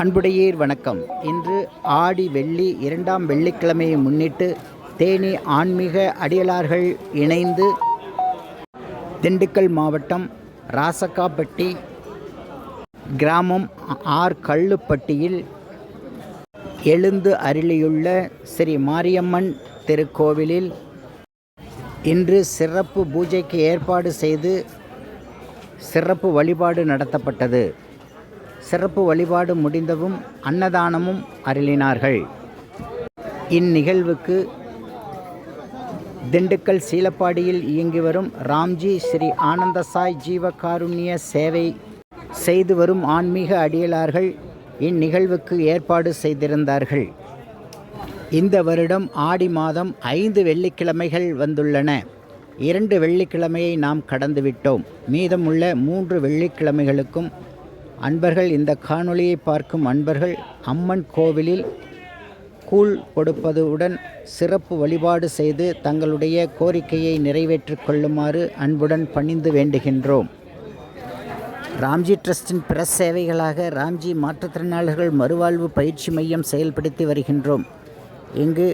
அன்புடையீர் வணக்கம். இன்று ஆடி வெள்ளி இரண்டாம் வெள்ளிக்கிழமையை முன்னிட்டு தேனி ஆன்மீக அடியலார்கள் இணைந்து திண்டுக்கல் மாவட்டம் ராசக்காப்பட்டி கிராமம் ஆர் கள்ளுப்பட்டியில் எழுந்து அருளியுள்ள ஸ்ரீ மாரியம்மன் திருக்கோவிலில் இன்று சிறப்பு பூஜைக்கு ஏற்பாடு செய்து சிறப்பு வழிபாடு நடத்தப்பட்டது. சிறப்பு வழிபாடு முடிந்தவும் அன்னதானமும் அருளினார்கள். இந்நிகழ்வுக்கு திண்டுக்கல் சீலப்பாடியில் இயங்கி வரும் ராம்ஜி ஸ்ரீ ஆனந்தசாய் ஜீவகாருண்ய சேவை செய்து வரும் ஆன்மீக அடியலார்கள் இந்நிகழ்வுக்கு ஏற்பாடு செய்திருந்தார்கள். இந்த வருடம் ஆடி மாதம் ஐந்து வெள்ளிக்கிழமைகள் வந்துள்ளன. இரண்டு வெள்ளிக்கிழமையை நாம் கடந்துவிட்டோம். மீதமுள்ள மூன்று வெள்ளிக்கிழமைகளுக்கும் அன்பர்கள் இந்த காணொளியை பார்க்கும் அன்பர்கள் அம்மன் கோவிலில் கூழ் கொடுப்பதுடன் சிறப்பு வழிபாடு செய்து தங்களுடைய கோரிக்கையை நிறைவேற்றிக் கொள்ளுமாறு அன்புடன் பணிந்து வேண்டுகின்றோம். ராம்ஜி ட்ரஸ்டின் பிற சேவைகளாக ராம்ஜி மாற்றுத்திறனாளர்கள் மறுவாழ்வு பயிற்சி மையம் செயல்படுத்தி வருகின்றோம். இங்கு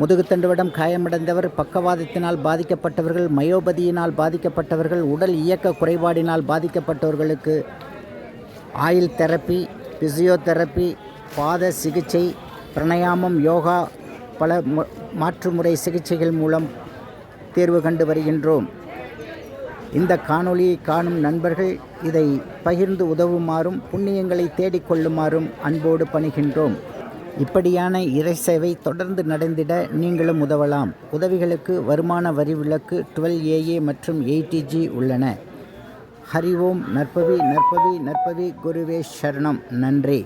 முதுகுத்தண்டுவடம் காயமடைந்தவர் பக்கவாதத்தினால் பாதிக்கப்பட்டவர்கள் மயோபதியினால் பாதிக்கப்பட்டவர்கள் உடல் இயக்க குறைபாடினால் பாதிக்கப்பட்டவர்களுக்கு ஆயில் தெரப்பி பிசியோதெரப்பி பாத சிகிச்சை பிரணயாமம் யோகா பல மாற்றுமுறை சிகிச்சைகள் மூலம் தீர்வு கண்டு வருகின்றோம். இந்த காணொளியை காணும் நண்பர்கள் இதை பகிர்ந்து உதவுமாறும் புண்ணியங்களை தேடிக்கொள்ளுமாறும் அன்போடு பணிகின்றோம். இப்படியான இறை சேவை தொடர்ந்து நடந்திட நீங்களும் உதவலாம். உதவிகளுக்கு வருமான வரி விலக்கு டுவெல் ஏஏ மற்றும் எயிட்டிஜி உள்ளன. ஹரி ஓம் நற்பவி நற்பவி நற்பவி குருவே சரணம் நன்றி.